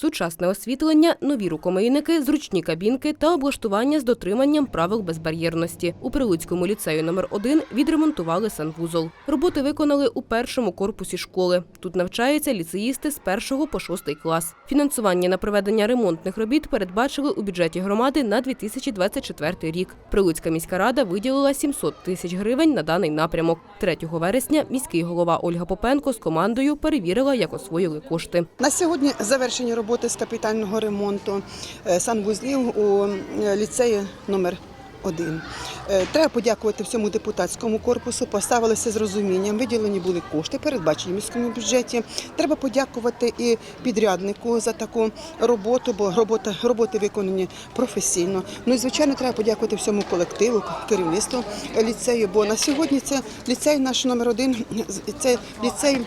сучасне освітлення, нові рукомийники, зручні кабінки та облаштування з дотриманням правил безбар'єрності. У Прилуцькому ліцею номер 1 відремонтували санвузол. Роботи виконали у першому корпусі школи. Тут навчаються ліцеїсти з першого по шостий клас. Фінансування на проведення ремонтних робіт передбачили у бюджеті громади на 2024 рік. Прилуцька міська рада виділила 700 тисяч гривень на даний напрямок. 3 вересня міський голова Ольга Попенко з командою перевірила, як освоїли кошти. На сьогодні завершені роботи з капітального ремонту е, санвузлів у е, ліцеї номер 1 Треба подякувати всьому депутатському корпусу. Поставилися з розумінням. Виділені були кошти, передбачені в міському бюджеті. Треба подякувати і підряднику за таку роботу, бо робота роботи виконані професійно. Ну і звичайно, треба подякувати всьому колективу, керівництву ліцею. Бо на сьогодні це ліцей наш номер один. Це ліцей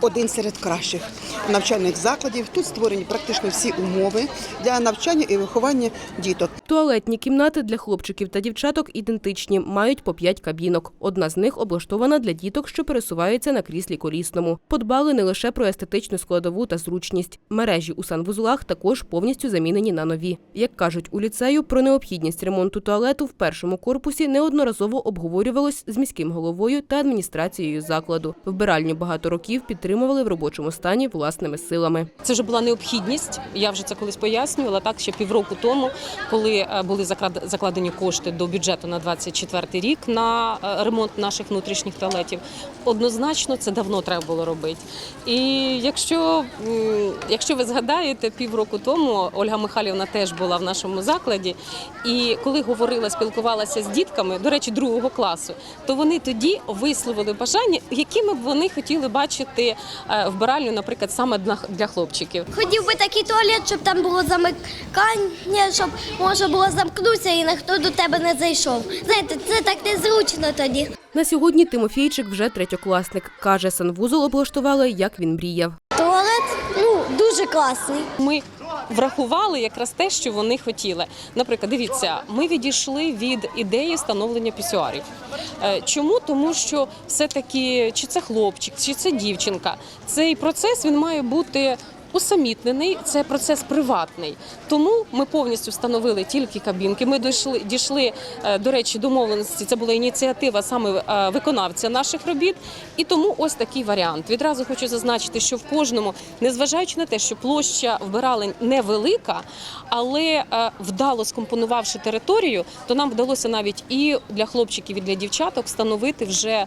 один серед кращих навчальних закладів. Тут створені практично всі умови для навчання і виховання діток. Туалетні кімнати для хлопчиків та дівчаток ідентичні, мають по 5 кабінок. Одна з них облаштована для діток, що пересуваються на кріслі колісному. Подбали не лише про естетичну складову та зручність. Мережі у санвузлах також повністю замінені на нові. Як кажуть у ліцею, про необхідність ремонту туалету в першому корпусі неодноразово обговорювалось з міським головою та адміністрацією закладу. Вбиральню багато років підтримували в робочому стані власними силами. Це вже була необхідність. Я вже це колись пояснювала. Так ще півроку тому, коли е, були закладені кошти до бюджету на 24 рік на е, ремонт наших внутрішніх туалетів. Однозначно, це давно треба було робити. І якщо, якщо ви згадаєте, півроку тому Ольга Михайлівна теж була в нашому закладі. І коли говорила, спілкувалася з дітками, до речі, другого класу, то вони тоді висловили бажання, якими б вони хотіли бачити вбиральню, наприклад, саме для- для хлопчиків. Хотів би такий туалет, щоб там було замикання, щоб можна було замкнутися і ніхто до тебе не зайшов. Знаєте, це так незручно тоді. На сьогодні Тимофійчик вже третьокласник. Каже, санвузол облаштували, як він мріяв. Туалет ну дуже класний. Ми врахували якраз те, що вони хотіли. Наприклад, дивіться, ми відійшли від ідеї встановлення пісюарів. Е, Чому? Тому що все-таки чи це хлопчик, чи це дівчинка, цей процес він має бути. Усамітнений це процес приватний, тому ми повністю встановили тільки кабінки. Ми дійшли, дійшли е, до речі, домовленості. Це була ініціатива саме е, виконавця наших робіт. І тому ось такий варіант. Відразу хочу зазначити, що в кожному, незважаючи на те, що площа вбиралень невелика, але е, вдало скомпонувавши територію, то нам вдалося навіть і для хлопчиків, і для дівчаток встановити вже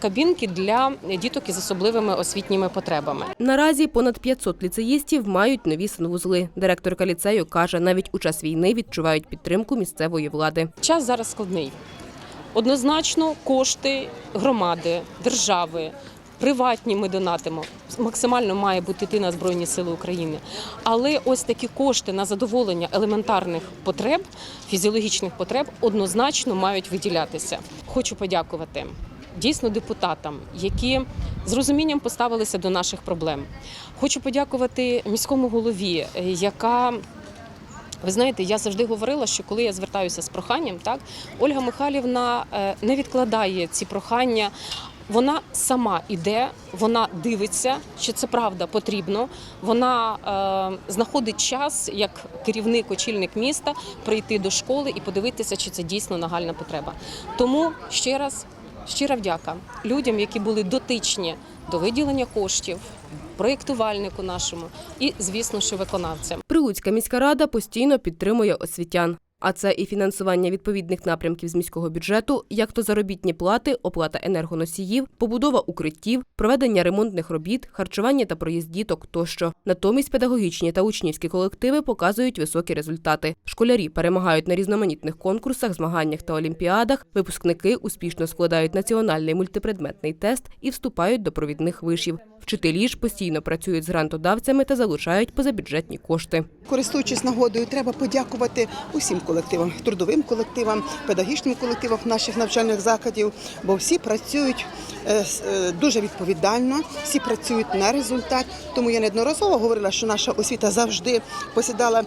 кабінки для діток із особливими освітніми потребами. Наразі понад 500 ліцеїстів мають нові санвузли. Директорка ліцею каже, навіть у час війни відчувають підтримку місцевої влади. Час зараз складний. Однозначно, кошти громади, держави. Приватні ми донатимо. Максимально має бути йти на Збройні Сили України. Але ось такі кошти на задоволення елементарних потреб, фізіологічних потреб однозначно мають виділятися. Хочу подякувати дійсно депутатам, які з розумінням поставилися до наших проблем. Хочу подякувати міському голові, е, яка ви знаєте, я завжди говорила, що коли я звертаюся з проханням, так Ольга Михайлівна е, не відкладає ці прохання. Вона сама іде, вона дивиться, що це правда потрібно. Вона е, знаходить час як керівник, очільник міста прийти до школи і подивитися, чи це дійсно нагальна потреба. Тому ще раз щира вдяка людям, які були дотичні до виділення коштів, проєктувальнику нашому і, звісно, що виконавцям. Прилуцька міська рада постійно підтримує освітян. А це і фінансування відповідних напрямків з міського бюджету, як то заробітні плати, оплата енергоносіїв, побудова укриттів, проведення ремонтних робіт, харчування та проїзд діток тощо. Натомість педагогічні та учнівські колективи показують високі результати. Школярі перемагають на різноманітних конкурсах, змаганнях та олімпіадах. Випускники успішно складають національний мультипредметний тест і вступають до провідних вишів. Вчителі ж постійно працюють з грантодавцями та залучають позабюджетні кошти. Користуючись нагодою, треба подякувати усім колективам, трудовим колективам, педагогічним колективам наших навчальних закладів, бо всі працюють е, е, дуже відповідально, всі працюють на результат. Тому я неодноразово говорила, що наша освіта завжди посідала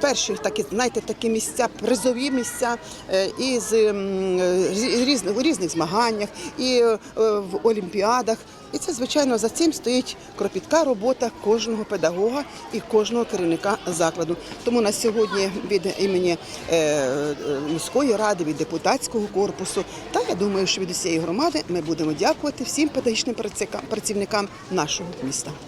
перші такі, знаєте, такі місця, призові місця е, із м, е, різних у різних змаганнях, і в олімпіадах. І це, звичайно, за цим стоїть кропітка робота кожного педагога і кожного керівника закладу. Тому на сьогодні від імені е, е, міської ради, від депутатського корпусу, та я думаю, що від усієї громади ми будемо дякувати всім педагогічним працівникам нашого міста.